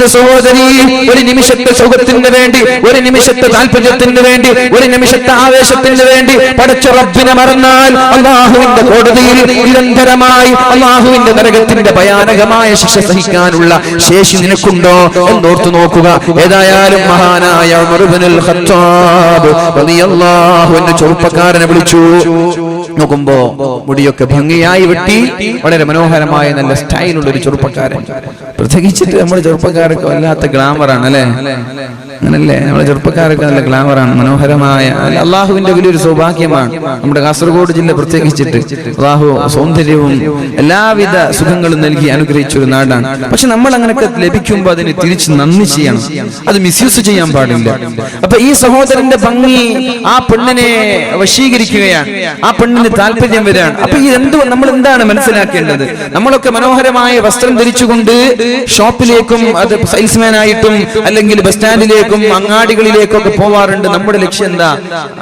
പൊന്നു സഹോദരി ഒരു നിമിഷത്തെ സുഖത്തിന് വേണ്ടി ഒരു നിമിഷത്തെ താല്പര്യത്തിന് വേണ്ടി ഒരു നിമിഷത്തെ ആവേശത്തിന് വേണ്ടി പടച്ച റബ്ബിനെ മറന്നാൽ അള്ളാഹുവിന്റെ കോടതിയിൽ നിരന്തരമായി അള്ളാഹുവിന്റെ നരകത്തിന്റെ ഭയാനകമായ ശിക്ഷ സഹിക്കാനുള്ള ശേഷി നിനക്കുണ്ടോ എന്നോർത്തു നോക്കുക. ഏതായാലും മഹാനായ ചെറുപ്പക്കാരനെ വിളിച്ചു. നോക്കുമ്പോ മുടിയൊക്കെ ഭംഗിയായി വെട്ടി. വളരെ മനോഹരമായ നല്ല സ്റ്റൈലുള്ള ഒരു ചെറുപ്പക്കാരൻ. പ്രത്യേകിച്ചിട്ട് നമ്മുടെ ചെറുപ്പക്കാരൊക്കെ വല്ലാത്ത ഗ്ലാമറാണ് അല്ലേ അങ്ങനല്ലേ? നമ്മുടെ ചെറുപ്പക്കാരൊക്കെ നല്ല ഗ്ലാമറാണ് മനോഹരമായ അള്ളാഹുവിന്റെ വലിയൊരു സൗഭാഗ്യമാണ്. നമ്മുടെ കാസർഗോഡ് ജില്ല പ്രത്യേകിച്ചിട്ട് അള്ളാഹു സൗന്ദര്യവും എല്ലാവിധ സുഖങ്ങളും നൽകി അനുഗ്രഹിച്ച ഒരു നാടാണ്. പക്ഷെ നമ്മൾ അങ്ങനെയൊക്കെ ലഭിക്കുമ്പോൾ അതിന് തിരിച്ച് നന്ദി ചെയ്യണം. അത് മിസ്യൂസ് ചെയ്യാൻ പാടില്ല. അപ്പൊ ഈ സഹോദരന്റെ ഭംഗി ആ പെണ്ണിനെ വശീകരിക്കുകയാണ്. ആ പെണ്ണിന് താല്പര്യം വരികയാണ്. അപ്പൊ ഈ എന്ത് നമ്മൾ എന്താണ് മനസ്സിലാക്കേണ്ടത്? നമ്മളൊക്കെ മനോഹരമായ വസ്ത്രം ധരിച്ചുകൊണ്ട് ഷോപ്പിലേക്കും അത് സെയിൽസ്മാൻ ആയിട്ടും അല്ലെങ്കിൽ ബസ് സ്റ്റാൻഡിലേക്കും അങ്ങാടികളിലേക്കും ഒക്കെ പോവാറുണ്ട്. നമ്മുടെ ലക്ഷ്യം എന്താ?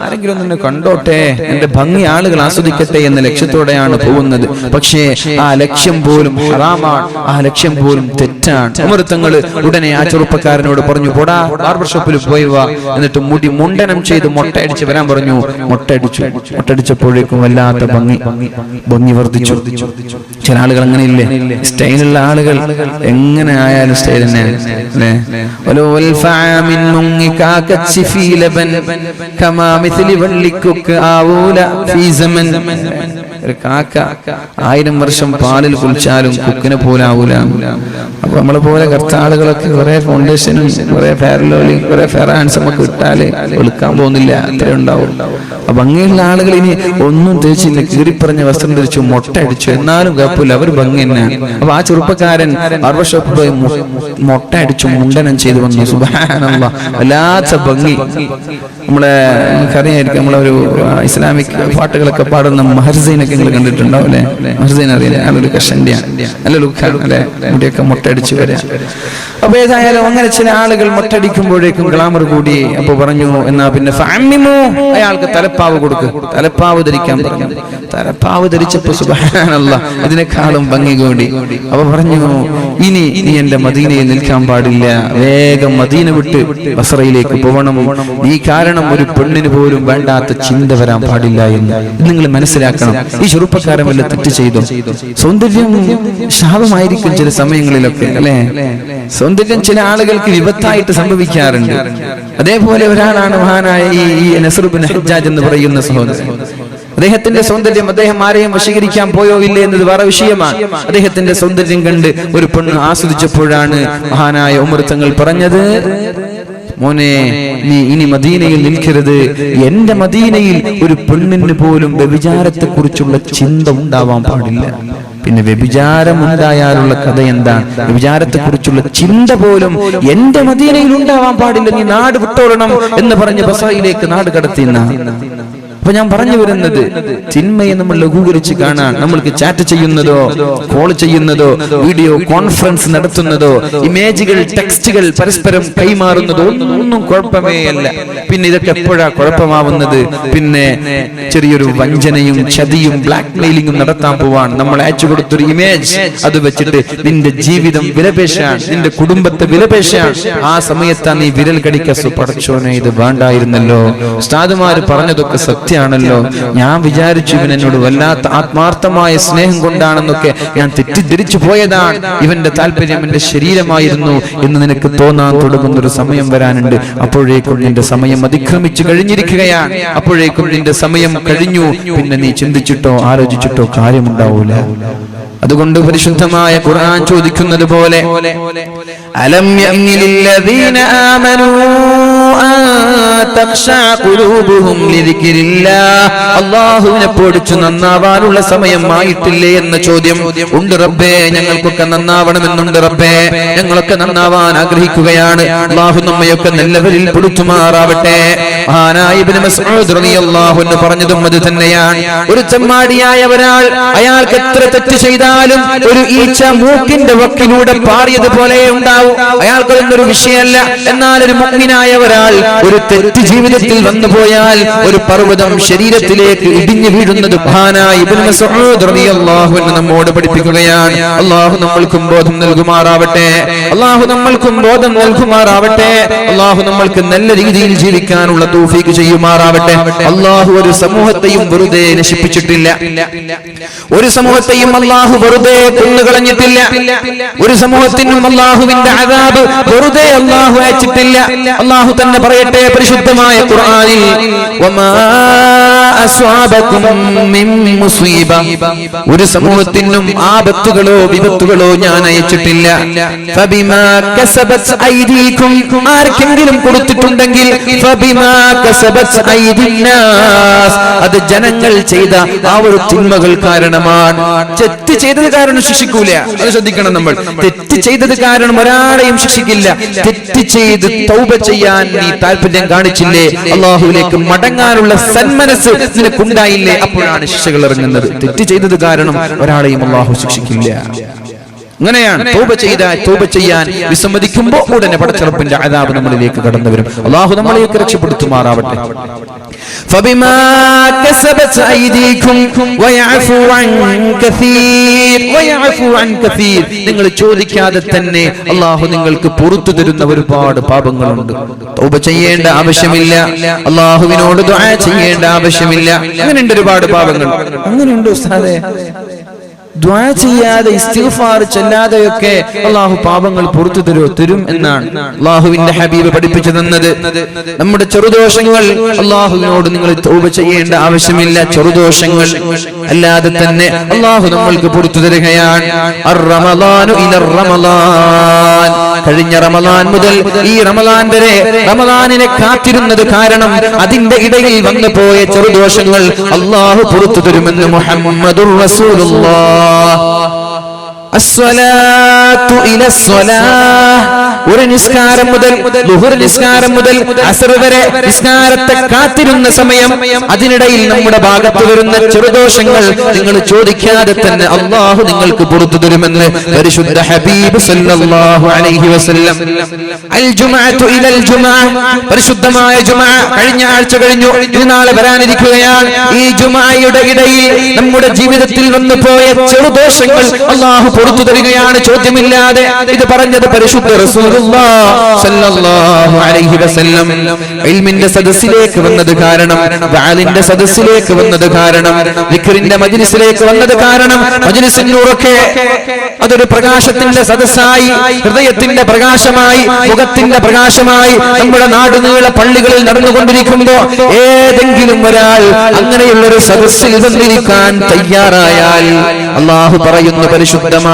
ആരെങ്കിലും ഒന്ന് കണ്ടോട്ടെ. എന്റെ ഭംഗി ആളുകൾ ആസ്വദിക്കട്ടെ എന്ന ലക്ഷ്യത്തോടെയാണ് പോകുന്നത്. പക്ഷേ ആ ലക്ഷ്യം പോലും ഹറാമാണ്. ആ ലക്ഷ്യം പോലും തെറ്റാണ്. അമൃത്തങ്ങൾ ഉടനെ ആ ചെറുപ്പക്കാരനോട് പറഞ്ഞു പോടാ ബാർബർ ഷോപ്പിൽ പോയി വാ. എന്നിട്ട് മുടി മുണ്ടനം ചെയ്ത് മുട്ടയടിച്ച് വരാൻ പറഞ്ഞു. മുട്ടയടിച്ചു മുട്ടടിച്ചപ്പോഴേക്കും വല്ലാത്ത ഭംഗി ഭംഗി വർദ്ധിച്ചു. ചില ആളുകൾ അങ്ങനെയില്ലേ? സ്റ്റൈലുള്ള ആളുകൾ എങ്ങനെ ആയാലും സ്റ്റൈൽ തന്നെയാണ് ഒരു കാക്ക ആയിരം വർഷം പാലിൽ കുളിച്ചാലും കുക്കിനെ പോലെ ആവൂല അപ്പൊ നമ്മളെ പോലെ കർത്താളുകളൊക്കെ കുറെ ഫൗണ്ടേഷനും കുറെ ഫെയർലോലും കുറെ ഫെയർ ഹാൻഡ്സ് നമുക്ക് ഇട്ടാൽ വെളുക്കാൻ പോകുന്നില്ല. അത്രേ ഉണ്ടാവും. അപ്പൊ അങ്ങനെയുള്ള ആളുകൾ ഇനി ഒന്നും തേച്ചില്ല കീറിപ്പറഞ്ഞ വസ്ത്രം ധരിച്ചു മൊട്ടടിച്ചു എന്നാലും കുഴപ്പമില്ല. അവർ ഭംഗി തന്നെ. അപ്പൊ ആ ചെറുപ്പക്കാരൻ ബാർബർ പോയി പോയി മൊട്ടടിച്ചു മുണ്ടനം ചെയ്തു വന്നു. സുബാനല്ല വല്ലാത്ത ഭംഗി. നമ്മളെ നമുക്കറിയായിരിക്കും നമ്മളൊരു ഒരു ഇസ്ലാമിക് പാട്ടുകളൊക്കെ പാടുന്ന മഹർസീനെ നിങ്ങൾ കണ്ടിട്ടുണ്ടാവും അല്ലെ മഹർസൈൻ അറിയില്ല. നല്ലൊരു കഷന്റിയാണ് നല്ല ലുക്കാണ് അല്ലെ? മുടിയൊക്കെ മുട്ടടിച്ചു വരാം. അപ്പൊ ഏതായാലും അങ്ങനെ ചില ആളുകൾ മുട്ടടിക്കുമ്പോഴേക്കും ഗ്ലാമർ കൂടി അപ്പൊ പറഞ്ഞു എന്നാ പിന്നെ അയാൾക്ക് തലപ്പാവ് കൊടുക്ക്. തലപ്പാവ് ധരിക്കാൻ പറഞ്ഞു. തലപ്പാവ് ധരിച്ചപ്പോ സുബഹാനല്ല. ഇതിനേക്കാളും ഭംഗി കൂടി. അപ്പൊ പറഞ്ഞു ഇനി നീ എന്റെ മദീനയിൽ നിൽക്കാൻ പാടില്ല. വേഗം മദീന വിട്ട് ബസറയിലേക്ക് പോകണം ഈ കാരണം ഒരു പെണ്ണിന് പോലും വേണ്ടാത്ത ചിന്ത വരാൻ പാടില്ല എന്ന് നിങ്ങൾ മനസ്സിലാക്കണം. ഈ ചെറുപ്പക്കാരൻ വല്ല തെറ്റ് ചെയ്തു? സൗന്ദര്യം ശാപമായിരിക്കും ചില സമയങ്ങളിലൊക്കെ അല്ലെ? സൗന്ദര്യം ചില ആളുകൾക്ക് വിപത്തായിട്ട് സംഭവിക്കാറുണ്ട്. അതേപോലെ ഒരാളാണ് മഹാനായ ഈ നസറുബിൻ ഹജ്ജാജ് എന്ന് പറയുന്ന സഹോദരൻ. അദ്ദേഹത്തിന്റെ സൗന്ദര്യം അദ്ദേഹം ആരെയും വശീകരിക്കാൻ പോയോ ഇല്ലേ എന്നത് വേറെ വിഷയമാണ്. അദ്ദേഹത്തിന്റെ സൗന്ദര്യം കണ്ട് ഒരു പെണ്ണ് ആസ്വദിച്ചപ്പോഴാണ് മഹാനായ ഉമൃത്തങ്ങൾ തങ്ങൾ പറഞ്ഞത് മോനെ നീ ഇനി മദീനയിൽ നിൽക്കരുത്. എന്റെ മദീനയിൽ ഒരു പെണ്ണിന് പോലും വ്യഭിചാരത്തെ കുറിച്ചുള്ള ചിന്ത ഉണ്ടാവാൻ പാടില്ല. പിന്നെ വ്യഭിചാരം ഉണ്ടായാലുള്ള കഥ എന്താ? വ്യഭിചാരത്തെ കുറിച്ചുള്ള ചിന്ത പോലും എന്റെ മദീനയിൽ ഉണ്ടാവാൻ പാടില്ല. നീ നാട് വിട്ടോളണം എന്ന് പറഞ്ഞ് ബസായിലേക്ക് നാട് കടത്തിയെന്ന? അപ്പൊ ഞാൻ പറഞ്ഞു വരുന്നത് തിന്മയെ നമ്മൾ ലഘൂകരിച്ച് കാണാൻ നമ്മൾക്ക് ചാറ്റ് ചെയ്യുന്നതോ കോൾ ചെയ്യുന്നതോ വീഡിയോ കോൺഫറൻസ് നടത്തുന്നതോ ഇമേജുകൾ ടെക്സ്റ്റുകൾ പരസ്പരം കൈമാറുന്നതോ ഒന്നും കുഴപ്പമേ അല്ല. പിന്നെ ഇതൊക്കെ എപ്പോഴാ കുഴപ്പമാവുന്നത്? പിന്നെ ചെറിയൊരു വഞ്ചനയും ചതിയും ബ്ലാക്ക് മെയിലിംഗും നടത്താൻ പോവാൻ നമ്മൾ അയച്ചു കൊടുത്തൊരു ഇമേജ് അത് വെച്ചിട്ട് നിന്റെ ജീവിതം വിലപേശാൻ നിന്റെ കുടുംബത്തെ വിലപേശാൻ. ആ സമയത്താണ് നീ വിരൽ കടിക്കസു പടച്ചോനെ ഇത് വേണ്ടായിരുന്നല്ലോ. ഉസ്താദുമാര് പറഞ്ഞതൊക്കെ സത്യാണല്ലോ ഞാൻ വിചാരിച്ചു ഇവൻ എന്നോട് വല്ലാത്ത ആത്മാർത്ഥമായ സ്നേഹം കൊണ്ടാണെന്നൊക്കെ ഞാൻ തെറ്റിദ്ധരിച്ചു പോയതാണ്. ഇവന്റെ താല്പര്യം എന്റെ ശരീരമായിരുന്നു എന്ന് നിനക്ക് തോന്നാൻ തുടങ്ങുന്ന ഒരു സമയം വരാനുണ്ട്. അപ്പോഴേക്കും നിന്റെ സമയം അതിക്രമിച്ചു കഴിഞ്ഞിരിക്കുകയാണ്. അപ്പോഴേക്കും നിന്റെ സമയം കഴിഞ്ഞു. പിന്നെ നീ ചിന്തിച്ചിട്ടോ ആലോചിച്ചിട്ടോ കാര്യമുണ്ടാവൂല. അതുകൊണ്ട് പരിശുദ്ധമായ ഖുർആൻ ചോദിക്കുന്നത് പോലെ അലം ആമനൂ? അൻ പൊടിച്ചു നന്നാവാനുള്ള സമയം ആയിട്ടില്ലേ എന്ന ചോദ്യം. ഉണ്ട് റബ്ബേ ഞങ്ങൾക്കൊക്കെ നന്നാവണമെന്നുണ്ട് റബ്ബേ. ഞങ്ങളൊക്കെ നന്നാവാൻ ആഗ്രഹിക്കുകയാണ്. അള്ളാഹു നമ്മയൊക്കെ നല്ലവരിൽ പൊടിച്ചു മാറാവട്ടെ മസ്ഊദ് റളിയല്ലാഹു അൻഹു പറഞ്ഞതും അത് തന്നെയാണ്. ഒരു ചെമ്മാടിയായ ഒരാൾ അയാൾക്ക് എത്ര തെറ്റ് ചെയ്താലും ഒരു ഈച്ച മൂക്കിന്റെ വക്കിലൂടെ പാറിയതുപോലെ ഉണ്ടാവും. അയാൾക്ക് അതൊന്നും ഒരു വിഷയമല്ല. എന്നാൽ ഒരു മുഗ്മിനായ ഒരാൾ ഒരാൾ ഒരു തെറ്റ് ജീവിതത്തിൽ വന്നു പോയാൽ ഒരു പർവതം ശരീരത്തിലേക്ക് ഇടിഞ്ഞു വീഴുന്നത് നമ്മോട് പഠിപ്പിക്കുകയാണ്. അള്ളാഹു നമ്മൾക്കും ബോധം നൽകുമാറാവട്ടെ. അള്ളാഹു നമ്മൾക്കും ബോധം നൽകുമാറാവട്ടെ. അള്ളാഹു നമ്മൾക്ക് നല്ല രീതിയിൽ ജീവിക്കാനുള്ള തൂഫീക്ക് ചെയ്യുമാറാവട്ടെ. അള്ളാഹു ഒരു സമൂഹത്തെയും വെറുതെ നശിപ്പിച്ചിട്ടില്ല. ഒരു സമൂഹത്തെയും അള്ളാഹു വെറുതെ കൊന്നുകളഞ്ഞിട്ടില്ല. ഒരു സമൂഹത്തിനും അള്ളാഹുവിന്റെ അതാബ് വെറുതെ അള്ളാഹു അയച്ചിട്ടില്ല. അള്ളാഹു തന്നെ പറയട്ടെ പരിശുദ്ധമായ ഖുർആനിൽ ഒരു സമൂഹത്തിനും ആപത്തുകളോ വിപത്തുകളോ ഞാൻ അയച്ചിട്ടില്ല. ആർക്കെങ്കിലും കൊടുത്തിട്ടുണ്ടെങ്കിൽ അത് ജനങ്ങൾ ചെയ്ത ആ ഒരു തിന്മകൾ കാരണമാണ്. തെറ്റ് ചെയ്തത് കാരണം ശിക്ഷിക്കൂല. അത് ശ്രദ്ധിക്കണം നമ്മൾ. തെറ്റ് ചെയ്തത് കാരണം ഒരാളെയും ശിക്ഷിക്കില്ല. തെറ്റ് ചെയ്ത് തൗബ ചെയ്യാൻ നീ താല്പര്യം കാണിച്ചില്ലേ? അള്ളാഹുവിലേക്ക് മടങ്ങാനുള്ള സന്മനസ് നിനക്കുണ്ടായില്ലേ? അപ്പോഴാണ് ശിക്ഷകൾ ഇറങ്ങുന്നത്. തെറ്റ് ചെയ്തത് കാരണം ഒരാളെയും അള്ളാഹു ശിക്ഷിക്കില്ല. അങ്ങനെയാണ് തൗബ ചെയ്ത തൗബ ചെയ്യാൻ വിസമ്മതിക്കുമ്പോൾ ഉടനെ പടച്ചിറപ്പിന്റെ അതാപ് നമ്മളിലേക്ക് കടന്നു വരും. അള്ളാഹു നമ്മളെയൊക്കെ രക്ഷപ്പെടുത്തുമാറാവട്ടെ. فبما كسبت أيديكم ويعفو عن كثير ويعفو عن كثير നിങ്ങൾ ചോദിക്കാതെ തന്നെ അള്ളാഹു നിങ്ങൾക്ക് പുറത്തു തരുന്ന ഒരുപാട് പാപങ്ങളുണ്ട് തൗബ ചെയ്യേണ്ട ആവശ്യമില്ല അള്ളാഹുവിനോട് ദുആ ചെയ്യേണ്ട ആവശ്യമില്ല അങ്ങനെയുണ്ട് ഒരുപാട് പാപങ്ങൾ അങ്ങനെയുണ്ട് ഉസ്താദേ ദ്വാ ചെയ്യാതെ ഇസ്തിഗ്ഫാർ ചെല്ലാതെയൊക്കെ അള്ളാഹു പാപങ്ങൾ പുറത്തു തരുമോ തരും എന്നാണ് അള്ളാഹുവിന്റെ ഹബീബ് പഠിപ്പിച്ചു തന്നത്. നമ്മുടെ ചെറുദോഷങ്ങൾ അള്ളാഹുവിനോട് നിങ്ങൾ തൗബ ചെയ്യേണ്ട ആവശ്യമില്ല. ചെറുദോഷങ്ങൾ അല്ലാതെ തന്നെ അള്ളാഹു നമ്മൾക്ക് പുറത്തു തരികയാണ്. കഴിഞ്ഞ റമദാൻ മുതൽ ഈ റമദാൻ വരെ റമദാനിനെ കാത്തിരുന്നത് കാരണം അതിന്റെ ഇടയിൽ വന്നു പോയ ചെറുദോഷങ്ങൾ അള്ളാഹു പുറത്തു തരുമെന്ന് മുഹമ്മദുർ റസൂലുള്ളാഹ് ഒരു നിസ്കാരം മുതൽ നിസ്കാരം മുതൽ അസർ വരെ നിസ്കാരത്തെ കാത്തിരുന്ന സമയം അതിനിടയിൽ നമ്മുടെ ഭാഗത്ത് വരുന്ന ചെറുദോഷങ്ങൾ നിങ്ങൾ ചോദിക്കാതെ തന്നെ അള്ളാഹു നിങ്ങൾക്ക് പുറത്തു തരുമെന്ന് പരിശുദ്ധ ഹബീബ് അലൈഹി വസല്ലം. പരിശുദ്ധമായ ജുമാ കഴിഞ്ഞ ആഴ്ച കഴിഞ്ഞു. ഇന്നാളെ വരാനിരിക്കുകയാണ്. ഈ ജുമായുടെ ഇടയിൽ നമ്മുടെ ജീവിതത്തിൽ വന്നു പോയ ചെറുദോഷങ്ങൾ അള്ളാഹു പുറത്തു തരികയാണ് ചോദ്യമില്ലാതെ ഇത് പറഞ്ഞത് പരിശുദ്ധ ഇൽമിന്റെ സദസ്സിലേക്ക് വന്നത് കാരണം വാലിന്റെ സദസ്സിലേക്ക് വന്നത് കാരണം ദിക്റിന്റെ മജ്ലിസിലേക്ക് വന്നത് കാരണം മജിനിസിനൂറൊക്കെ അതൊരു പ്രകാശത്തിന്റെ സദസ്സായി ഹൃദയത്തിന്റെ പ്രകാശമായി മുഖത്തിന്റെ പ്രകാശമായി നമ്മുടെ നാടുനീള പള്ളികളിൽ നടന്നുകൊണ്ടിരിക്കുമ്പോ ഏതെങ്കിലും ഒരാൾ അങ്ങനെയുള്ളൊരു സദസ്സിൽ വന്നിരിക്കാൻ തയ്യാറായാൽ അള്ളാഹു പറയുന്നു പരിശുദ്ധമായ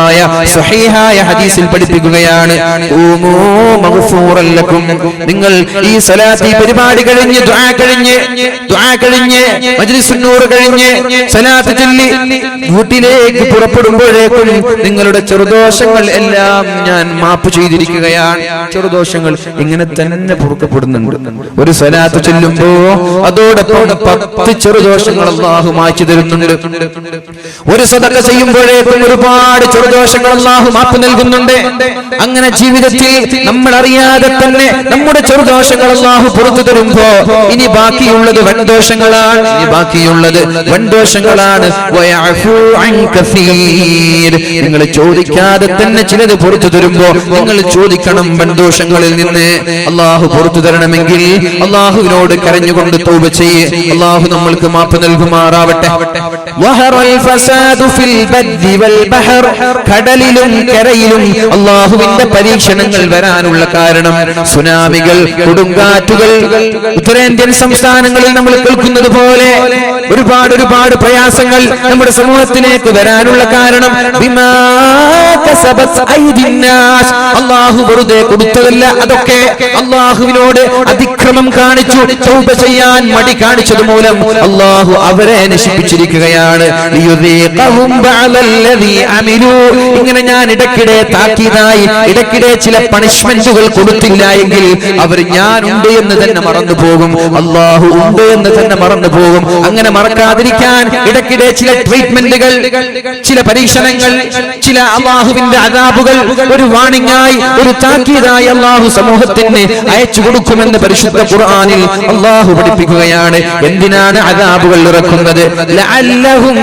സ്വഹീഹായ ഹദീസിൽ പഠിപ്പിക്കുകയാണ്. നിങ്ങൾ ഈ സലാത്തി പരിപാടി കഴിഞ്ഞ് കഴിഞ്ഞ് കഴിഞ്ഞ് മജ്ലിസുന്നൂറ് കഴിഞ്ഞ് സലാത്ത് ചൊല്ലി വീട്ടിലേക്ക് പുറപ്പെടുമ്പോഴേക്കും നിങ്ങളുടെ ചെറുദോഷങ്ങൾ എല്ലാം ഞാൻ മാപ്പ് ചെയ്തിരിക്കുകയാണ്. ചെറുദോഷങ്ങൾ ഇങ്ങനെ തന്നെ പൊറുക്കപ്പെടുന്നുണ്ട്. ഒരു സലാത്ത് ചൊല്ലുമ്പോ അതോടൊപ്പം പത്ത് ചെറുദോഷങ്ങൾ അള്ളാഹു മാറ്റി തരുന്നുണ്ട്. ഒരു സദക്ക ചെയ്യുമ്പോഴേക്കും ഒരുപാട് ചെറുദോഷങ്ങൾ അള്ളാഹു മാപ്പ് നൽകുന്നുണ്ട്. അങ്ങനെ ജീവിതത്തിൽ നമ്മൾ അറിയാതെ തന്നെ നമ്മുടെ ചെറുദോഷങ്ങൾ അള്ളാഹു പുറത്തു തരുമ്പോ ഇനി ബാക്കിയുള്ളത് വൻദോഷങ്ങളാണ്. ഇനി ബാക്കിയുള്ളത് വൻദോഷങ്ങളാണ്. നിങ്ങൾ ചോദിക്കാതെ തന്നെ ചിലത് പുറത്തു തരുമ്പോ നിങ്ങൾ ചോദിക്കണം വൻദോഷങ്ങളിൽ നിന്ന്. അള്ളാഹു പുറത്തു തരണമെങ്കിൽ അള്ളാഹുവിനോട് കരഞ്ഞുകൊണ്ട് തൗബ ചെയ്യ്. അള്ളാഹു നമ്മൾക്ക് മാപ്പ് നൽകുമാറാവട്ടെ. കടലിലും കരയിലും അള്ളാഹുവിന്റെ പരീക്ഷണങ്ങൾ വരാനുള്ള കാരണം സുനാമികൾ കൊടുങ്കാറ്റുകൾ ഉത്തരേന്ത്യൻ സംസ്ഥാനങ്ങളിൽ നമ്മൾ കേൾക്കുന്നത് പോലെ ഒരുപാട് ഒരുപാട് പ്രയാസങ്ങൾ നമ്മുടെ സമൂഹത്തിലേക്ക് വരാനുള്ള കാരണം. അള്ളാഹു വെറുതെ കൊടുത്തതല്ല അതൊക്കെ അള്ളാഹുവിനോട് അതിക്രമം കാണിച്ചു ചൗപ ചെയ്യാൻ മടി കാണിച്ചത് മൂലം അള്ളാഹു അവരെ നശിപ്പിച്ചിരിക്കുകയാണ് അമിലൂ ഇങ്ങനെ ഞാൻ ഇടയ്ക്കിടെ താക്കീതായി ഇടയ്ക്കിടെ ചില പണിഷ്മെന്റുകൾ കൊടുത്തില്ല എങ്കിൽ അവർ ഞാൻ ഉണ്ട് എന്ന് തന്നെ മറന്നു പോകും. അള്ളാഹു ഉണ്ട് എന്ന് തന്നെ മറന്നു പോകും. അങ്ങനെ മറക്കാതിരിക്കാൻ ഇടയ്ക്കിടെ ചില ട്രീറ്റ്മെന്റുകൾ ചില പരീക്ഷണങ്ങൾ ചില അള്ളാഹുവിന്റെ അതാബുകൾ ഒരു വാണിങ്ങായി ഒരു താക്കീതായി അള്ളാഹു സമൂഹത്തിന് അയച്ചു കൊടുക്കുമെന്ന് പരിശുദ്ധ ഖുർആാനിൽ അള്ളാഹു പഠിപ്പിക്കുകയാണ്. എന്തിനാണ് അതാബുകൾ ഇറക്കുന്നത്? ലഅല്ലഹും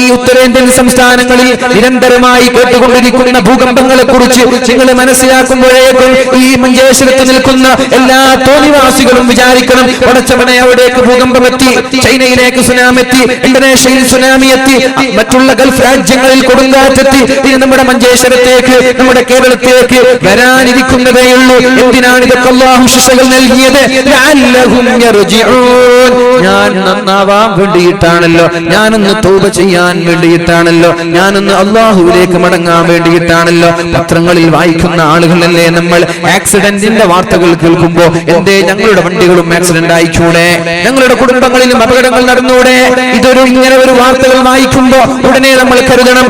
ഈ ഉത്തരേന്ത്യൻ സംസ്ഥാനങ്ങളിൽ നിരന്തരമായി കേട്ടുകൊണ്ടിരിക്കുന്ന ഭൂകമ്പങ്ങളെ കുറിച്ച് നിങ്ങൾ മനസ്സിലാക്കുമ്പോഴേക്കും ഈ മഞ്ചേശ്വരത്ത് നിൽക്കുന്ന എല്ലാ തോന്നിവാസികളും വിചാരിക്കണം പടച്ചവനെ അവിടേക്ക് ഭൂകമ്പം എത്തി ചൈനയിലേക്ക് സുനാമി എത്തി ഇന്തോനേഷ്യയിൽ സുനാമി എത്തി മറ്റുള്ള ഗൾഫ് രാജ്യങ്ങളിൽ കൊടുങ്കാറ്റെത്തി. ഇനി നമ്മുടെ മഞ്ചേശ്വരത്തേക്ക് നമ്മുടെ കേരളത്തിലേക്ക് വരാനിരിക്കുന്നതേയുള്ളൂ. എന്തിനാണ് ഇതൊക്കെ അള്ളാഹു ശിക്ഷകൾ യർജിഊൻ. ഞാൻ നന്നാവാൻ വേണ്ടിയിട്ടാണല്ലോ. ഞാനൊന്ന് തൂപ ചെയ്യാൻ വേണ്ടിയിട്ടാണല്ലോ. ഞാനൊന്ന് അള്ളാഹുവിലേക്ക് മടങ്ങാൻ വേണ്ടിയിട്ടാണല്ലോ. പത്രങ്ങളിൽ വായിക്കുന്ന ആളുകളല്ലേ നമ്മൾ? ആക്സിഡന്റിന്റെ വാർത്തകൾ കേൾക്കുമ്പോ എന്തേ ഞങ്ങളുടെ വണ്ടികളും ആക്സിഡന്റ് ആയിക്കൂടെ? ഞങ്ങളുടെ കുടുംബങ്ങളിലും അപകടങ്ങൾ നടന്നൂടെ? ഇതൊരു ഇങ്ങനെ ഒരു വാർത്തകൾ വായിക്കുമ്പോ ഉടനെ നമ്മൾ കരുതണം.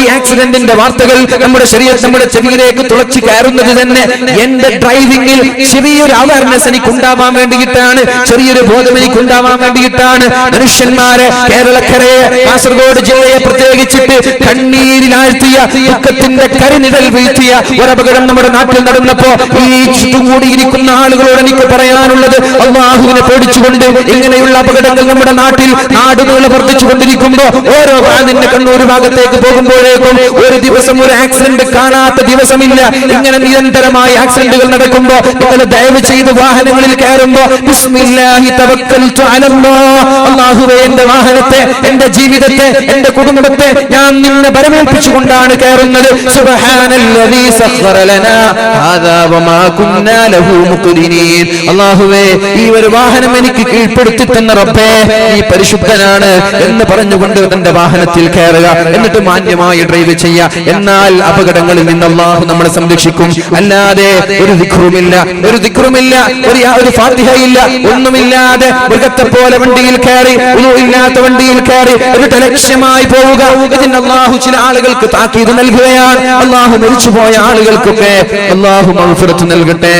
ഈ ആക്സിഡന്റിന്റെ വാർത്തകൾ നമ്മുടെ ശരീരം നമ്മുടെ ചെവിയിലേക്ക് തുളച്ചു കയറുന്നത് തന്നെ എന്റെ ഡ്രൈവിംഗിൽ ചെറിയൊരു അവയർനെസ് എനിക്ക് ഉണ്ടാവാൻ വേണ്ടിയിട്ടാണ് ചെറിയൊരു ബോധം എനിക്ക് ഉണ്ടാവാൻ വേണ്ടിയിട്ടാണ് മനുഷ്യന്മാരെ കേരളക്കരയെ കാസർഗോഡ് ജില്ലയെ പ്രത്യേകിച്ചിട്ട് കണ്ണീരിലാഴ്ത്തിയ ദുഃഖത്തിന്റെ കരിനിഴൽ വീഴ്ത്തിയ ഒരപകടം നമ്മുടെ നാട്ടിൽ നടന്നപ്പോ ഈ ചുറ്റുകൂടിയിരിക്കുന്ന ആളുകളോട് എനിക്ക് പറയാനുള്ളത് അള്ളാഹുവിനെ പേടിച്ചുകൊണ്ട് ഇങ്ങനെയുള്ള അപകടങ്ങൾ നമ്മുടെ നാട്ടിൽ നാടുകൾ വർദ്ധിച്ചു കൊണ്ടിരിക്കുമ്പോ ഓരോ വാതിന്റെ കണ്ണൂർ ഭാഗത്തേക്ക് പോകുമ്പോഴേക്കും ഒരു ദിവസം ഒരു ആക്സിഡന്റ് കാണാത്ത ദിവസമില്ല. ഇങ്ങനെ നിരന്തരമായി ആക്സിഡന്റുകൾ നടക്കുമ്പോ നിങ്ങൾ ദയവ് ചെയ്ത് വാഹനങ്ങളിൽ കയറുമ്പോ ബിസ്മില്ലാഹി തവക്കൽതു അലല്ലാഹ് അല്ലാഹുവേ എന്റെ വാഹനത്തെ എന്റെ ജീവിതത്തെ എന്റെ കുടുംബത്തെ ഞാൻ നിന്നെ പരമേൽപ്പിച്ചുകൊണ്ടാണ് കയറുന്നത്. സുബ്ഹാനല്ലദീ സഖറ ലനാ ഹാദാ വമാ കുന്നാ ലഹു മുഖ്രിനീൻ അല്ലാഹുവേ ഈ ഒരു വാഹനം എനിക്ക് കീഴ്പ്പെടുത്തി തന്ന റബ്ബേ നീ പരിശുദ്ധനാണ് എന്ന് പറഞ്ഞുകൊണ്ട് തന്റെ വാഹനത്തിൽ കയറുക. എന്നിട്ട് മാന്യമായി ഡ്രൈവ് ചെയ്യുക. എന്നാൽ അപകടങ്ങളിൽ നിന്ന് അള്ളാഹു നമ്മളെ സംരക്ഷിക്കും. അല്ലാതെ ഒരു ദിക്റുമില്ല ഒരു ദിക്റുമില്ല ഒരു ഒരു ഫാത്തിഹയില്ല. ഒന്നുമില്ലാതെ മൃഗത്തെ പോലെ വണ്ടിയിൽ കയറി ഇല്ലാത്ത വണ്ടിയിൽ കയറി എന്നിട്ട് ലക്ഷ്യമായി പോവുക. ഇതിന് അള്ളാഹു ചില ആളുകൾക്ക് താക്കീത് നൽകുകയാണ്. അള്ളാഹു മരിച്ചുപോയ ആളുകൾക്കൊക്കെ അള്ളാഹു മൗഫിറത്ത് നൽകട്ടെ.